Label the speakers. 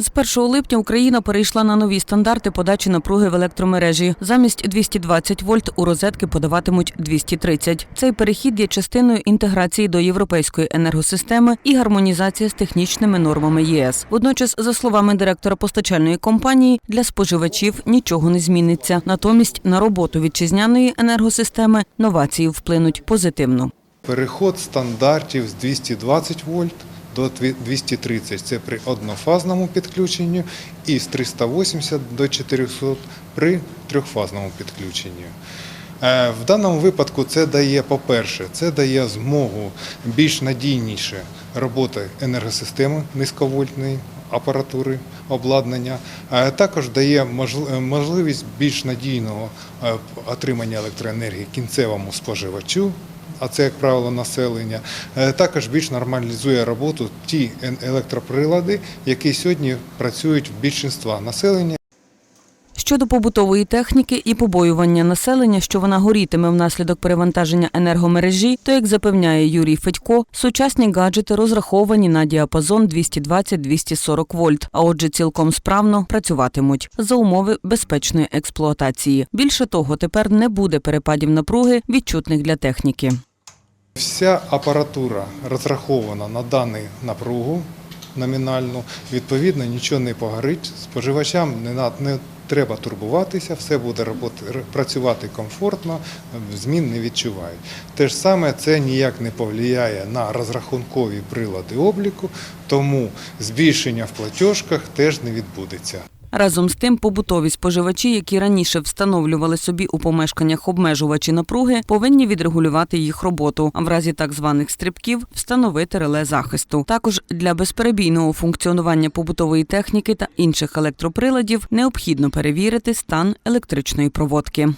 Speaker 1: З 1 липня Україна перейшла на нові стандарти подачі напруги в електромережі. Замість 220 вольт у розетки подаватимуть 230. Цей перехід є частиною інтеграції до європейської енергосистеми і гармонізація з технічними нормами ЄС. Водночас, за словами директора постачальної компанії, для споживачів нічого не зміниться. Натомість на роботу вітчизняної енергосистеми новації вплинуть позитивно.
Speaker 2: Переход стандартів з 220 вольт до 230 – це при однофазному підключенні, і з 380 до 400 при трьохфазному підключенні. Е, В даному випадку це дає, по-перше, це дає змогу більш надійніше роботи енергосистеми низьковольтної апаратури, обладнання, а також дає можливість більш надійного е, отримання електроенергії кінцевому споживачу а це, як правило, населення, е, також більш нормалізує роботу ті електроприлади, які сьогодні працюють в більшинства населення.
Speaker 1: Щодо побутової техніки і побоювання населення, що вона горітиме внаслідок перевантаження енергомережі, то як запевняє Юрій Федько, сучасні гаджети розраховані на діапазон 220-240 вольт, а отже, цілком справно працюватимуть за умови безпечної експлуатації. Більше того, тепер не буде перепадів напруги, відчутних для техніки.
Speaker 2: Вся апаратура розрахована на дану напругу номінальну, відповідно, нічого не погорить. Споживачам не, треба турбуватися, все буде працювати комфортно, змін не відчувають. Те ж саме це ніяк не повлияє на розрахункові прилади обліку, тому збільшення в платіжках теж не відбудеться.
Speaker 1: Разом з тим, побутові споживачі, які раніше встановлювали собі у помешканнях обмежувачі напруги, повинні відрегулювати їх роботу, а в разі так званих стрибків встановити реле захисту. Також для безперебійного функціонування побутової техніки та інших електроприладів необхідно перевірити стан електричної проводки.